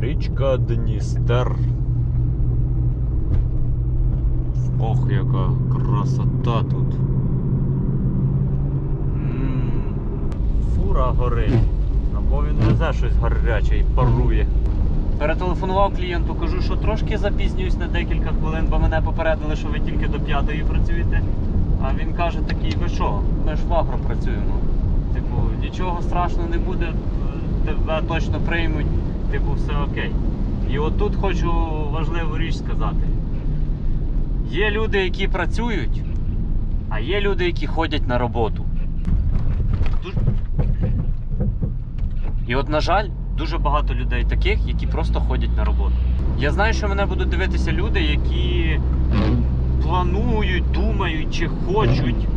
Річка Дністер. Ох, яка красота тут. Фура горить. Або він везе щось гаряче і парує. Перетелефонував клієнту, кажу, що трошки запізнююсь на декілька хвилин, бо мене попередили, що ви тільки до п'ятої працюєте. А він каже такий, ви що, ми ж в агро працюємо. Типу, нічого страшного не буде, тебе точно приймуть, типу, все окей. І отут хочу важливу річ сказати. Є люди, які працюють, а є люди, які ходять на роботу. І от, на жаль, дуже багато людей таких, які просто ходять на роботу. Я знаю, що мене будуть дивитися люди, які планують, думають чи хочуть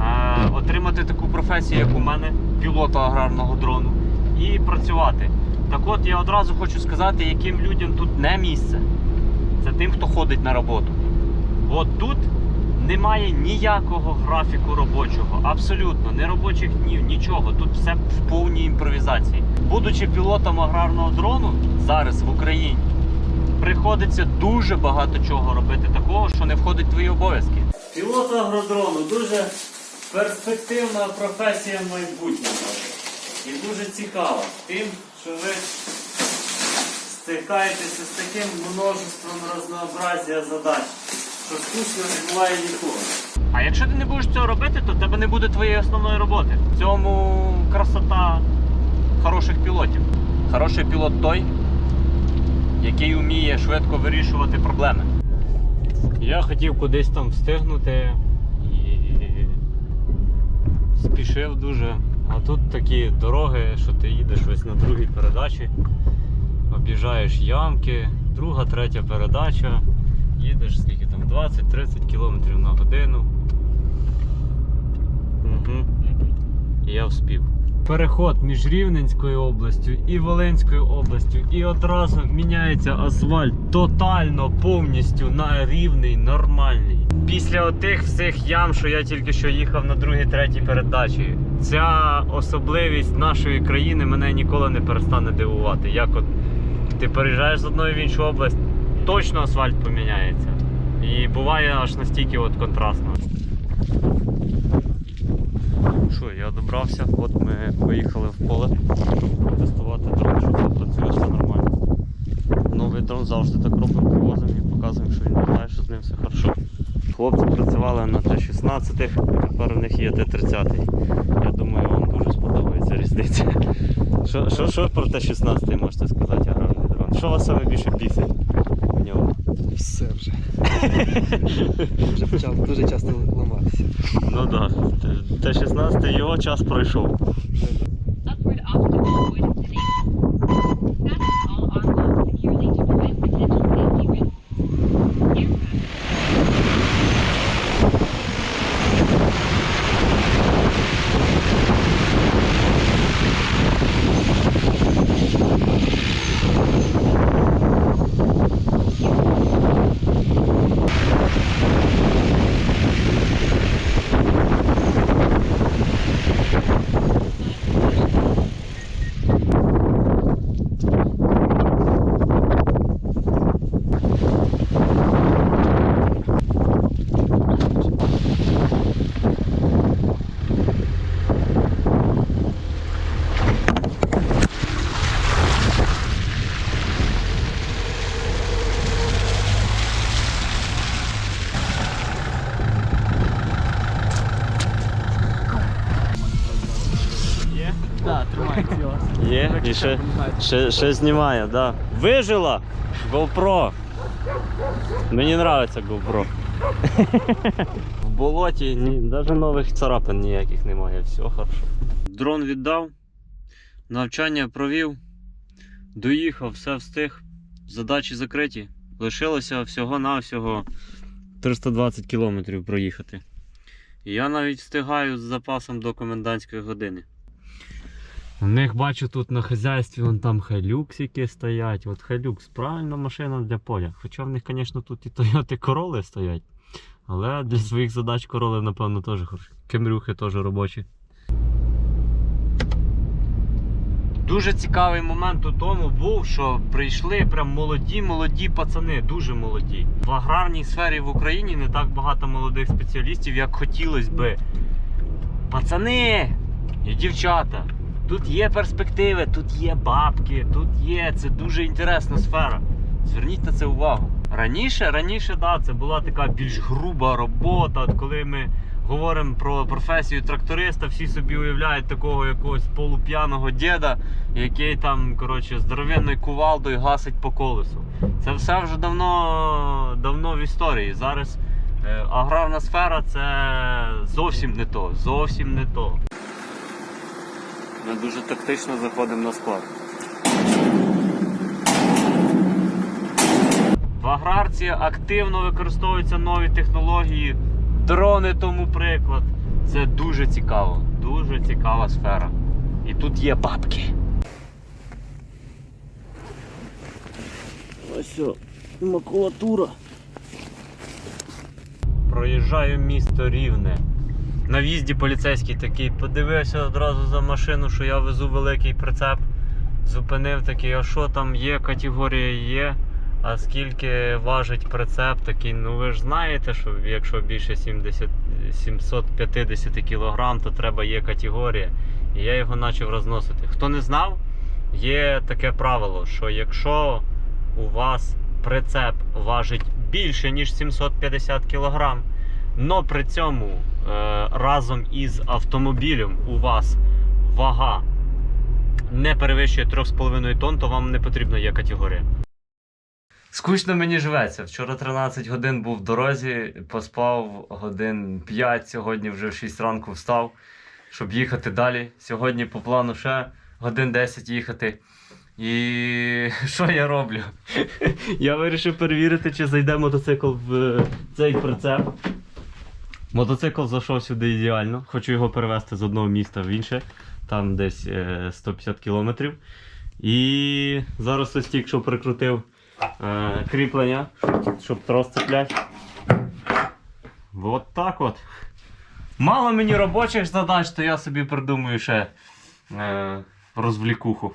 е, отримати таку професію, як у мене, пілота аграрного дрону, і працювати. Так от я одразу хочу сказати, яким людям тут не місце. Це тим, хто ходить на роботу. От тут немає ніякого графіку робочого, абсолютно, не робочих днів, нічого. Тут все в повній імпровізації. Будучи пілотом аграрного дрону зараз в Україні, приходиться дуже багато чого робити такого, що не входить в твої обов'язки. Пілот агродрону дуже перспективна професія майбутнього. І дуже цікава тим, що ви стикаєтеся з таким множеством разнообразія задач, що скучно не буває ніколи. А якщо ти не будеш цього робити, то в тебе не буде твоєї основної роботи. В цьому красота хороших пілотів. Хороший пілот той, який вміє швидко вирішувати проблеми. Я хотів кудись там встигнути і спішив дуже. А тут такі дороги, що ти їдеш ось на другій передачі, об'їжджаєш ямки, друга, третя передача, їдеш скільки там 20-30 км на годину. Угу. І я вспів. Переход між Рівненською областю і Волинською областю, і одразу міняється асфальт тотально повністю на рівний, нормальний. Після отих всіх ям, що я тільки що їхав на другій, третій передачі, ця особливість нашої країни мене ніколи не перестане дивувати. Як от ти переїжджаєш з одної в іншу область, точно асфальт поміняється. І буває аж настільки от контрастно. Що, я добрався, от ми виїхали в поле тестувати дрон, що все працює, все нормально. Новий дрон завжди так робимо, привозимо і показуємо, що він літає, що з ним все хорошо. Хлопці працювали на Т-16, тепер у них є Т-30. Я думаю, вам дуже сподобається різниця. Що, що, що про Т-16 можете сказати, аграрний дрон? Що вас саме більше бісить в ньому? Все вже. вже почав дуже часто ламатися. Ну так, да. Т-16 його час пройшов. Ще, ще, ще знімає, да. Вижила! GoPro! Мені подобається GoPro. В болоті ні, навіть нових царапин ніяких немає, все хорошо. Дрон віддав, навчання провів, доїхав, все встиг, задачі закриті. Лишилося всього-навсього 320 кілометрів проїхати. Я навіть встигаю з запасом до комендантської години. У них бачу тут на хазяйстві вон там хайлюксики стоять. От хайлюкс правильна машина для поля. Хоча в них, звісно, тут і Toyota Corolla стоять. Але для своїх задач Corolla, напевно, теж хороші. Кемрюхи теж робочі. Дуже цікавий момент у тому був, що прийшли прям молоді, молоді пацани, дуже молоді. В аграрній сфері в Україні не так багато молодих спеціалістів, як хотілося би. Пацани і дівчата, тут є перспективи, тут є бабки, тут є. Це дуже інтересна сфера. Зверніть на це увагу. Раніше, раніше, да, це була така більш груба робота. От коли ми говоримо про професію тракториста, всі собі уявляють такого якогось полуп'яного діда, який там, коротше, здоровенною кувалдою гасить по колесу. Це все вже давно, давно в історії. Зараз е, аграрна сфера це зовсім не то. Зовсім не то. Ми дуже тактично заходимо на склад. В аграрці активно використовуються нові технології, дрони тому приклад. Це дуже цікаво, дуже цікава сфера. І тут є бабки. Ось макулатура. Проїжджаю місто Рівне. На в'їзді поліцейський такий подивився одразу за машину, що я везу великий прицеп. Зупинив такий, а що там є, категорія є. А скільки важить прицеп такий, ну ви ж знаєте, що якщо більше 70, 750 кг, то треба є категорія. І я його почав розносити. Хто не знав, є таке правило, що якщо у вас прицеп важить більше, ніж 750 кг, но при цьому е, разом із автомобілем у вас вага не перевищує 3,5 тонн, то вам не потрібна є категорія. Скучно мені живеться. Вчора 13 годин був в дорозі, поспав годин 5, сьогодні вже в 6 ранку встав, щоб їхати далі. Сьогодні по плану ще годин 10 їхати. І що я роблю? Я вирішив перевірити, чи зайде мотоцикл в цей прицеп. Мотоцикл зайшов сюди ідеально. Хочу його перевезти з одного міста в інше, там десь е, 150 кілометрів. І зараз ось тільки що прикрутив е, кріплення, щоб трос цеплять. От так от. Мало мені робочих задач, то я собі придумаю ще е, розвлікуху.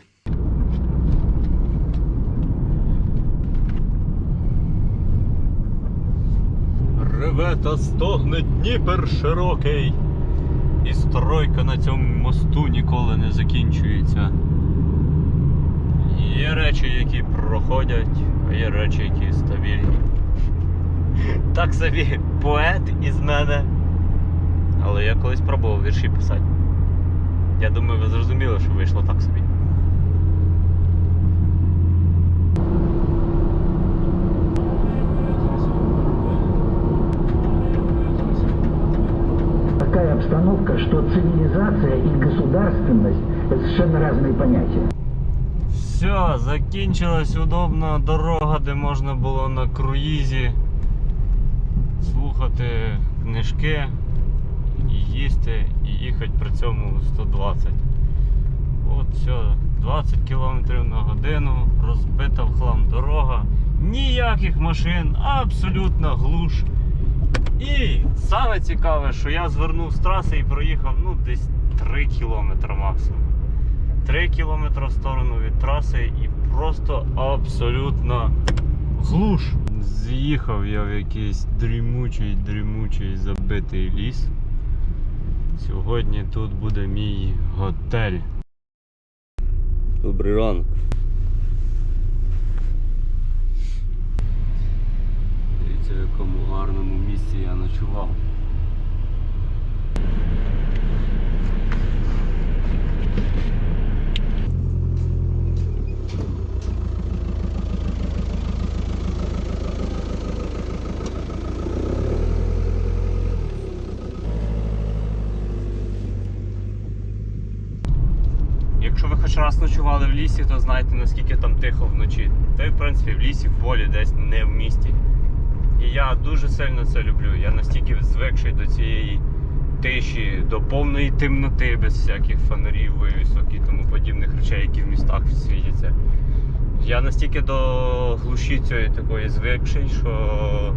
Реве та стогне Дніпер широкий. І стройка на цьому мосту ніколи не закінчується. Є речі, які проходять, а є речі, які стабільні. Так собі поет із мене. Але я колись пробував вірші писати. Я думаю, ви зрозуміли, що вийшло так собі. Обстановка, что цивилизация и государственность – это совершенно разные понятия. Все, закінчилась удобна дорога, де можна було на круїзі слухати книжки, їсти, і їхати при цьому 120. От все, 20 км на годину, розбита в хлам дорога, ніяких машин, абсолютно глуш. І саме цікаве, що я звернув з траси і проїхав ну, десь 3 км максимум. 3 км в сторону від траси і просто абсолютно глуш. З'їхав я в якийсь дрімучий, дрімучий забитий ліс. Сьогодні тут буде мій готель. Добрий ранок. Дивіться, в якому гарному місці я ночував. Якщо ви хоч раз ночували в лісі, то знаєте наскільки там тихо вночі. Та й в принципі в лісі, в полі, десь не в місті. І я дуже сильно це люблю. Я настільки звикший до цієї тиші, до повної темноти, без всяких фонарів, вивісок і тому подібних речей, які в містах світяться. Я настільки до глуші цієї такої звикший, що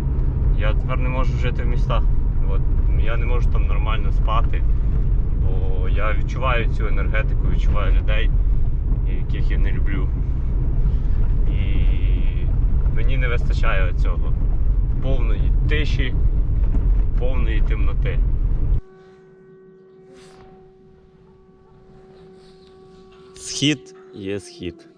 я тепер не можу жити в містах. От, я не можу там нормально спати. Бо я відчуваю цю енергетику, відчуваю людей. яких я не люблю. І мені не вистачає цього повної тиші, повної темноти. Схід є схід.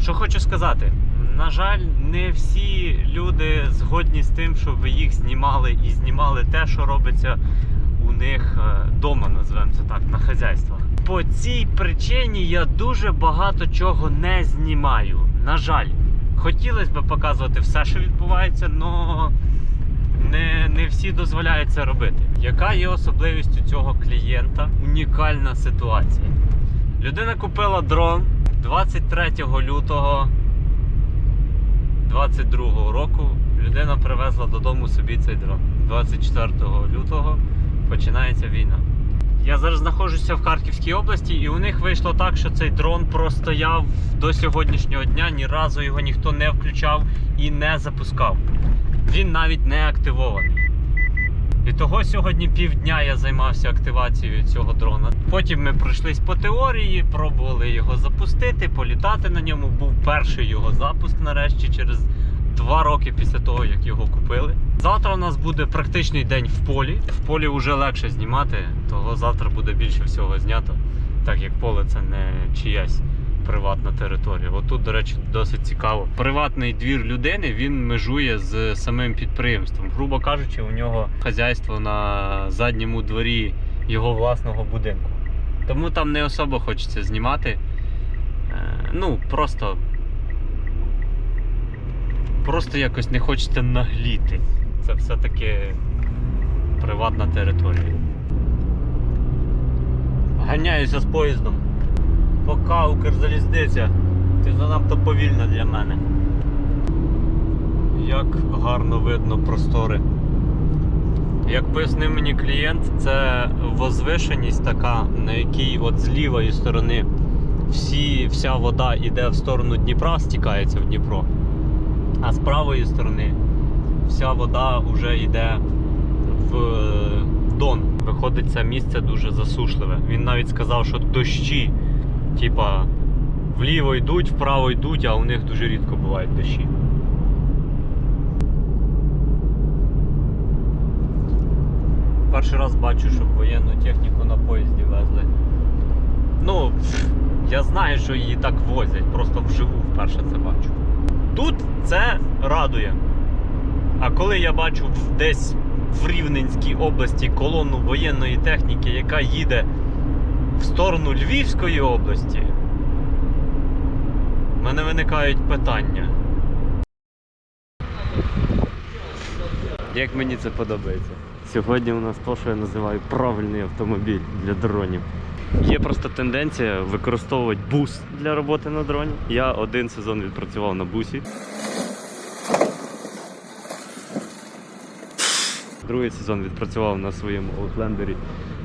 Що хочу сказати, на жаль, не всі люди згодні з тим, щоб їх знімали і знімали те, що робиться у них вдома, називаємо це так, на хазяйствах. По цій причині я дуже багато чого не знімаю. На жаль, хотілося б показувати все, що відбувається, але не, не всі дозволяють це робити. Яка є особливістю цього клієнта? Унікальна ситуація. Людина купила дрон 23 лютого 22 року. Людина привезла додому собі цей дрон. 24 лютого починається війна. Я зараз знаходжуся в Харківській області, і у них вийшло так, що цей дрон простояв до сьогоднішнього дня, ні разу його ніхто не включав і не запускав. Він навіть не активований. І того сьогодні півдня я займався активацією цього дрона. Потім ми пройшлись по теорії, пробували його запустити, політати на ньому. Був перший його запуск нарешті через два роки після того, як його купили. Завтра у нас буде практичний день в полі. В полі вже легше знімати, того завтра буде більше всього знято, так як поле це не чиясь приватна територія. Отут, до речі, досить цікаво. Приватний двір людини він межує з самим підприємством. Грубо кажучи, у нього хазяйство на задньому дворі його власного будинку. Тому там не особо хочеться знімати. Е, Ну, просто. Просто якось не хочеться нагліти. Це все-таки приватна територія. Ганяюся з поїздом. Пока Укрзалізниця. Ти занадто повільна для мене. Як гарно видно простори. Як пояснив мені клієнт, це возвишеність така, на якій от з лівої сторони всі, вся вода йде в сторону Дніпра, стікається в Дніпро. А з правої сторони вся вода вже йде в Дон. Виходить, це місце дуже засушливе. Він навіть сказав, що дощі, типа, вліво йдуть, вправо йдуть, а у них дуже рідко бувають дощі. Перший раз бачу, щоб воєнну техніку на поїзді везли. Ну, я знаю, що її так возять, просто вживу вперше це бачу. Тут це радує. А коли я бачу десь в Рівненській області колону воєнної техніки, яка їде в сторону Львівської області, в мене виникають питання. Як мені це подобається? Сьогодні у нас то, що я називаю правильний автомобіль для дронів. Є просто тенденція використовувати бус для роботи на дроні. Я один сезон відпрацював на бусі. Другий сезон відпрацював на своєму Outlander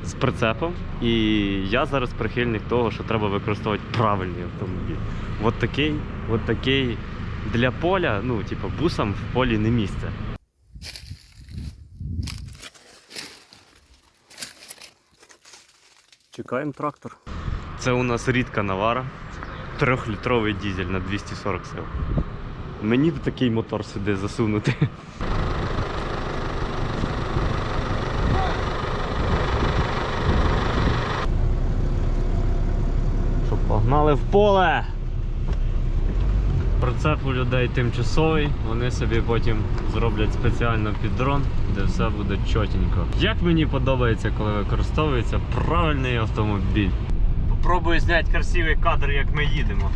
з прицепом. І я зараз прихильник того, що треба використовувати правильний автомобіль. От такий, от такий для поля, ну, типу, бусам в полі не місце. Чекаємо трактор. Це у нас рідка навара. Трьохлітровий дізель на 240 сил. Мені б такий мотор сюди засунути. Що, погнали в поле! Прицеп у людей тимчасовий, вони собі потім зроблять спеціально під дрон, де все буде чотенько. Як мені подобається, коли використовується правильний автомобіль. Попробую зняти красивий кадр, як ми їдемо.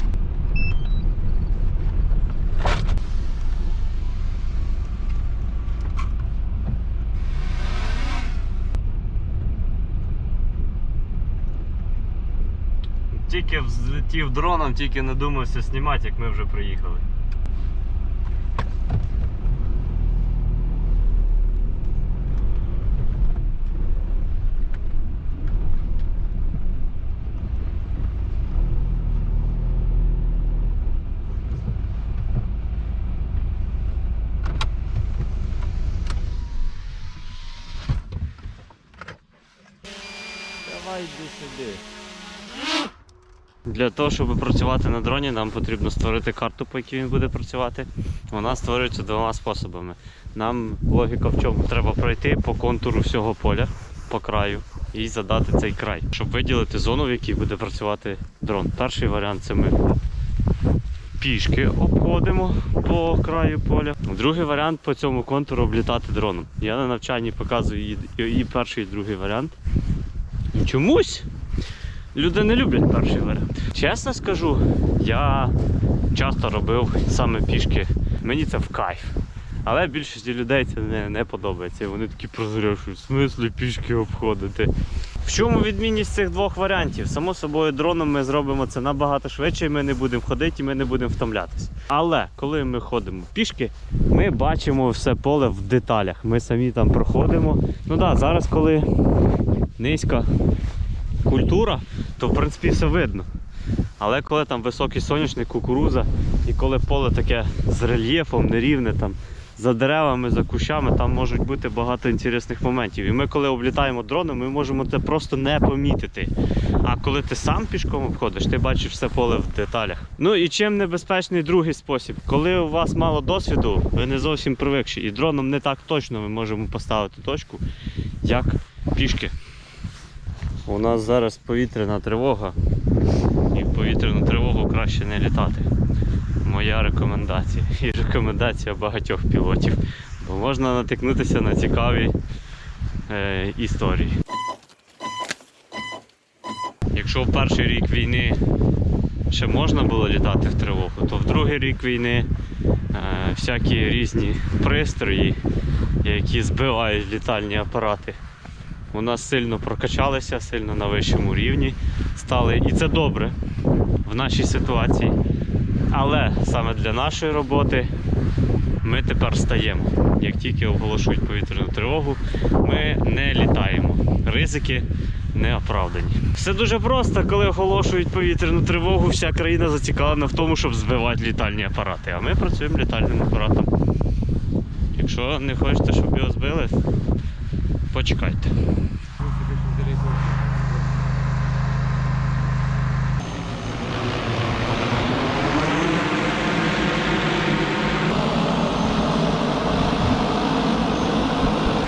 Тільки взлетів дроном, тільки надумався знімати, як ми вже приїхали. Давай йди сюди. Для того, щоб працювати на дроні, нам потрібно створити карту, по якій він буде працювати. Вона створюється двома способами. Нам логіка в чому треба пройти по контуру всього поля, по краю, і задати цей край, щоб виділити зону, в якій буде працювати дрон. Перший варіант це ми пішки обходимо по краю поля. Другий варіант по цьому контуру облітати дроном. Я на навчанні показую і, перший, і другий варіант. Чомусь люди не люблять перший варіант. Чесно скажу, я часто робив саме пішки. Мені це в кайф. Але більшості людей це не, не подобається. Вони такі прозрівші, в смислі пішки обходити. В чому відмінність цих двох варіантів? Само собою, дроном ми зробимо це набагато швидше, і ми не будемо ходити, і ми не будемо втомлятися. Але коли ми ходимо пішки, ми бачимо все поле в деталях. Ми самі там проходимо. Ну так, да, зараз, коли низька культура, то в принципі все видно. Але коли там високий соняшник, кукуруза, і коли поле таке з рельєфом, нерівне, там, за деревами, за кущами, там можуть бути багато інтересних моментів. І ми, коли облітаємо дроном, ми можемо це просто не помітити. А коли ти сам пішком обходиш, ти бачиш все поле в деталях. Ну і чим небезпечний другий спосіб, коли у вас мало досвіду, ви не зовсім привикші, і дроном не так точно ми можемо поставити точку, як пішки. У нас зараз повітряна тривога, і в повітряну тривогу краще не літати. Моя рекомендація. І рекомендація багатьох пілотів. Бо можна натикнутися на цікаві е, історії. Якщо в перший рік війни ще можна було літати в тривогу, то в другий рік війни е, всякі різні пристрої, які збивають літальні апарати, у нас сильно прокачалися, сильно на вищому рівні стали. І це добре в нашій ситуації. Але саме для нашої роботи ми тепер стаємо. Як тільки оголошують повітряну тривогу, ми не літаємо. Ризики не оправдані. Все дуже просто, коли оголошують повітряну тривогу, вся країна зацікавлена в тому, щоб збивати літальні апарати. А ми працюємо літальним апаратом. Якщо не хочете, щоб його збили, почекайте.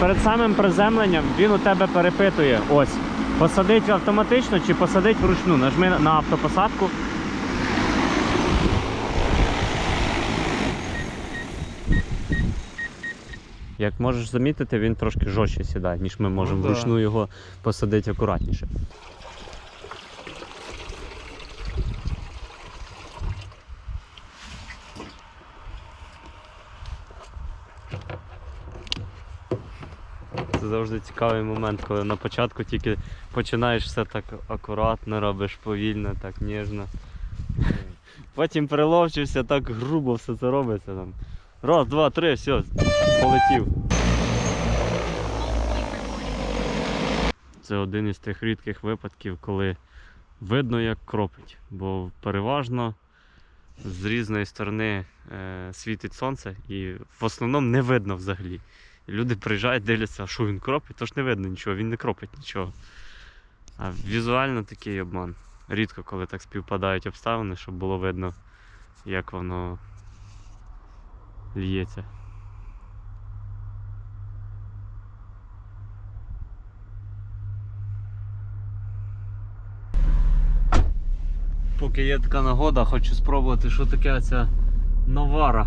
Перед самим приземленням він у тебе перепитує ось. Посадить автоматично чи посадить вручну. Нажми на автопосадку. Як можеш замітити, він трошки жорстче сідає, ніж ми можемо да. вручну його посадити акуратніше. Це завжди цікавий момент, коли на початку тільки починаєш все так акуратно, робиш повільно, так ніжно. Потім переловчився, так грубо все це робиться. Там. Раз, два, три, все, полетів. Це один із тих рідких випадків, коли видно, як кропить. Бо переважно з різної сторони е, світить сонце і в основному не видно взагалі. І люди приїжджають, дивляться, а що він кропить, то ж не видно нічого, він не кропить нічого. А візуально такий обман. Рідко коли так співпадають обставини, щоб було видно, як воно лється. Поки є така нагода, хочу спробувати, що таке ця навара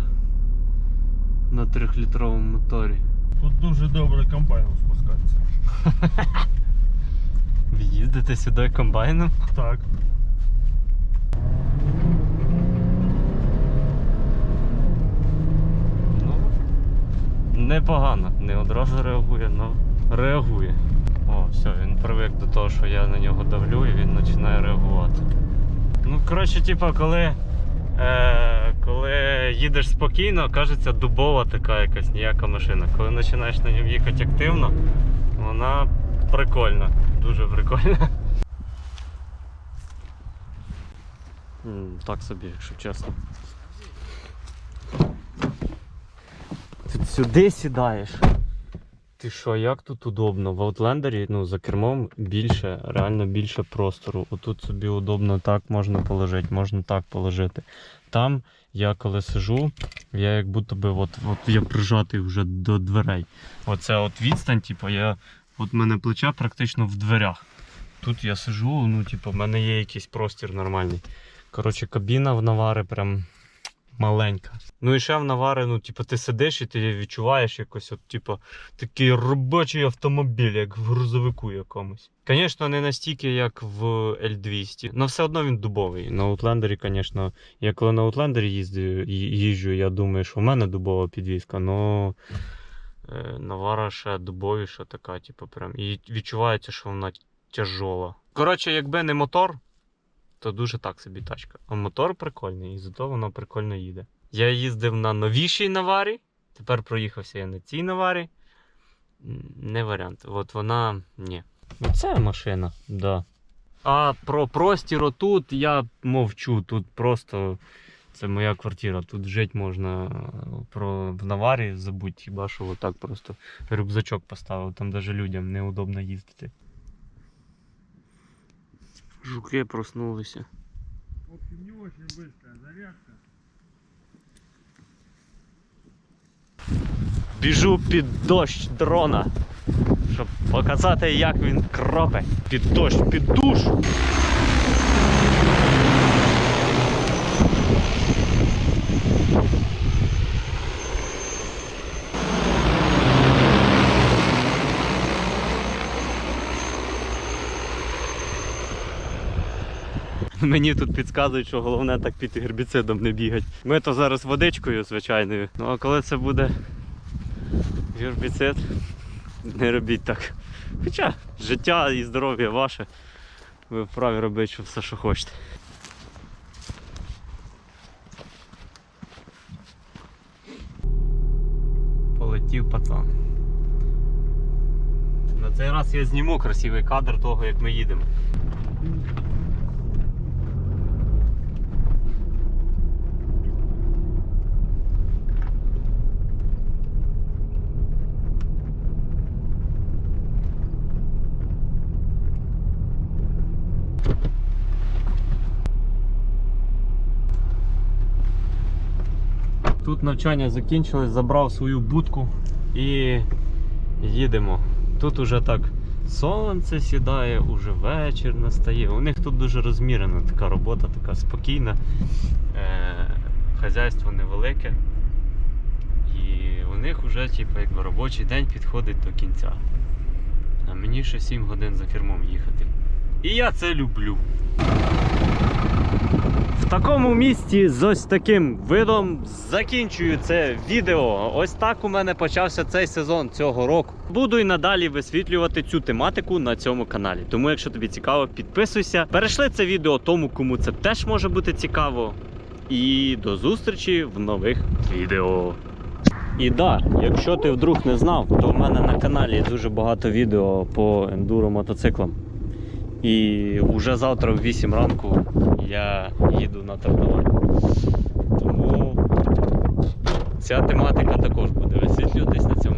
на трьохлітровому моторі. Тут дуже добре комбайном спускатися. Ви сюди комбайном? Так. Непогано. Не одразу реагує, але реагує. О, все, він привик до того, що я на нього давлю і він починає реагувати. Ну, коротше, типа, коли, е, коли їдеш спокійно, кажеться дубова така якась ніяка машина. Коли починаєш на ньому їхати активно, вона прикольна, дуже прикольна. Так собі, якщо чесно. Сюди сідаєш. Ти що, як тут удобно? В Outlander, ну, за кермом більше, реально більше простору. Отут собі удобно так можна положити, можна так положити. Там я коли сижу, я як будто би от, от я прижатий вже до дверей. Оце от відстань, типу, я. От мене плече практично в дверях. Тут я сижу, ну, типу, в мене є якийсь простір нормальний. Коротше, кабіна в навари прям маленька. Ну і ще в навари, ну, типу, ти сидиш і ти відчуваєш якось, от, типу, такий робочий автомобіль, як в грузовику якомусь. Звісно, не настільки, як в L200, але все одно він дубовий. На Outlander, звісно, я коли на Outlander їздю, їжджу, я думаю, що в мене дубова підвізка, але Навара ще дубовіша така, типу, прям. І відчувається, що вона тяжола. Коротше, якби не мотор, то дуже так собі тачка. А мотор прикольний, і зато воно прикольно їде. Я їздив на новішій наварі, тепер проїхався я на цій наварі. Не варіант. От вона. Ні. Ну, Це машина, да. А про простір отут я мовчу. Тут просто це моя квартира. Тут жити можна про в наварі забудь, хіба що отак просто рюкзачок поставив, там навіть людям неудобно їздити. Жуки проснулися. В общем, не очень быстрая зарядка. Біжу під дощ дрона, щоб показати, як він кропе. Під дощ, під душ. Мені тут підказують, що головне так під гербіцидом не бігати. Ми то зараз водичкою звичайною. Ну а коли це буде гербіцид, не робіть так. Хоча життя і здоров'я ваше. Ви вправі робити що все, що хочете. Полетів пацан. На цей раз я зніму красивий кадр того, як ми їдемо. Тут навчання закінчилось, забрав свою будку і їдемо. Тут уже так сонце сідає, уже вечір настає. У них тут дуже розмірена така робота, така спокійна. Е, хазяйство невелике. І у них вже типу, якби робочий день підходить до кінця. А мені ще 7 годин за кермом їхати. І я це люблю. Такому місці з ось таким видом закінчую це відео. Ось так у мене почався цей сезон цього року. Буду і надалі висвітлювати цю тематику на цьому каналі. Тому, якщо тобі цікаво, підписуйся. Перейшли це відео тому, кому це теж може бути цікаво. І до зустрічі в нових відео. І да, якщо ти вдруг не знав, то в мене на каналі дуже багато відео по ендуро мотоциклам. І вже завтра в 8 ранку я їду на тренування. Тому ця тематика також буде висвітлюватись на цьому